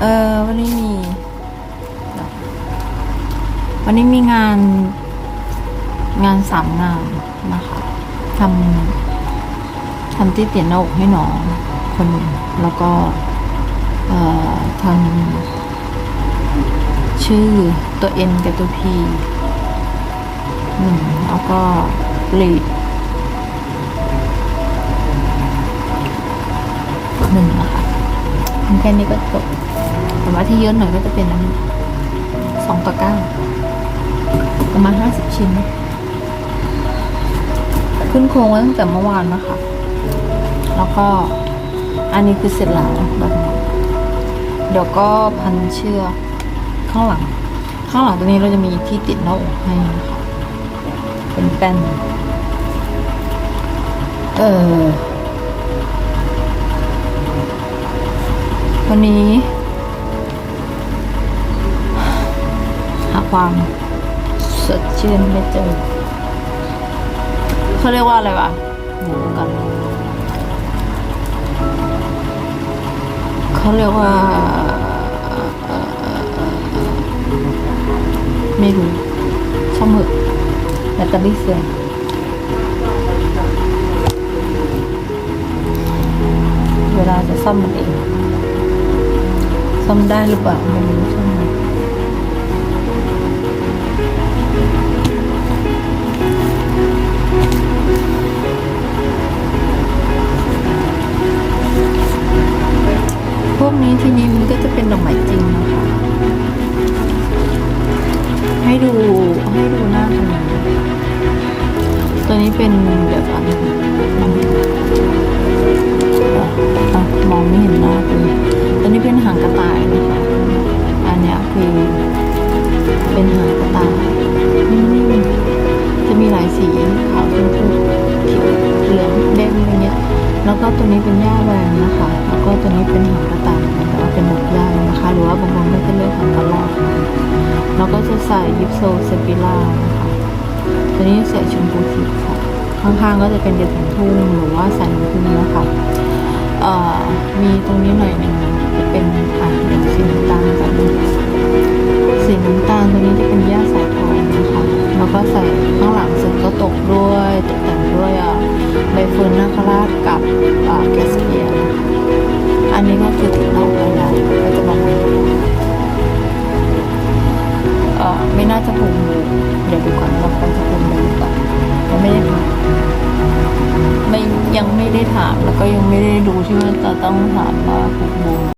เออวันนี้มี วันนี้มีงานงานสามงานนะคะทำทำที่เตียนหน้าอกให้น้องคนหนึ่งแล้วก็เอ่อทำชื่อตัว N กับตัว P หนึ่งแล้วก็ลีดหนึ่งนะคะ แค่นี้ก็จบแต่ว่าที่เยอะหน่อยก็จะเป็นอันนี้สองต่อเก้าประมาณห้าสิบชิ้น ขึ้นโครงไว้ตั้งแต่เมื่อวานนะคะ แล้วก็อันนี้คือเสร็จแล้วแบบนี้เดี๋ยวก็พันเชือกข้างหลัง ข้างหลังตัวนี้เราจะมีที่ติดหน้าอกให้นะคะเป็นแป้น เออ วันนี้หาความสดชื่นไม่เจอเขาเรียกว่าอะไรวะหนูกันเขาเรียกว่า ไม่รู้ช่างเหอะแบตเตอรี่เสื่อมเวลาจะซ่อมมันเอง ซ่อมได้หรือเปล่าไม่รู้ช่างมันพวกนี้ที่นี่มันก็จะเป็นดอกไม้จริงนะคะ ให้ดูให้ดูหน้าตรงนี้ตัวนี้เป็นเดี๋ยวก่อนมองไม่เห็นหน้าตัวนี้ตัวนี้เป็นหางกระต่าย เป็นหางกระต่ายจะมีหลายสีขาวชมพูเขียวเหลืองแดงอะไรเงี้ย แล้วก็ตัวนี้เป็นหญ้าแวนนะคะ แล้วก็ตัวนี้เป็นหางกระต่ายแต่ว่าเป็นดอกหญ้านะคะ หรือว่าบางคนก็จะเรียกหางกระรอกแล้วก็จะใส่ยิปโซเซปิล่านะคะ ตัวนี้ใส่ชมพูทิพย์ค่ะ ข้างๆก็จะเป็นเด็ดของทุ่งหรือว่าใส่น้ำผึ้งนะคะมีตรงนี้หน่อยหนึ่งจะเป็นอะสีน้ำตาล กันตัวนี้จะเป็นหญ้าสายทองนะคะแล้วก็ใส่ข้างหลังเสร็จก็ตกด้วยตกแต่งด้วยอะใบเฟิร์นนาคราชกับอ่าแกสเปียร์อันนี้ก็คือติดนอกไปแล้วก็จะประมาณนี้เอ่อไม่น่าจะผูกมือเดี๋ยวดูก่อนว่าควรจะผูกมือหรือเปล่ายังไม่ได้ถามไม่ยังไม่ได้ถามแล้วก็ยังไม่ได้ดูที่ว่าจะต้องถามว่า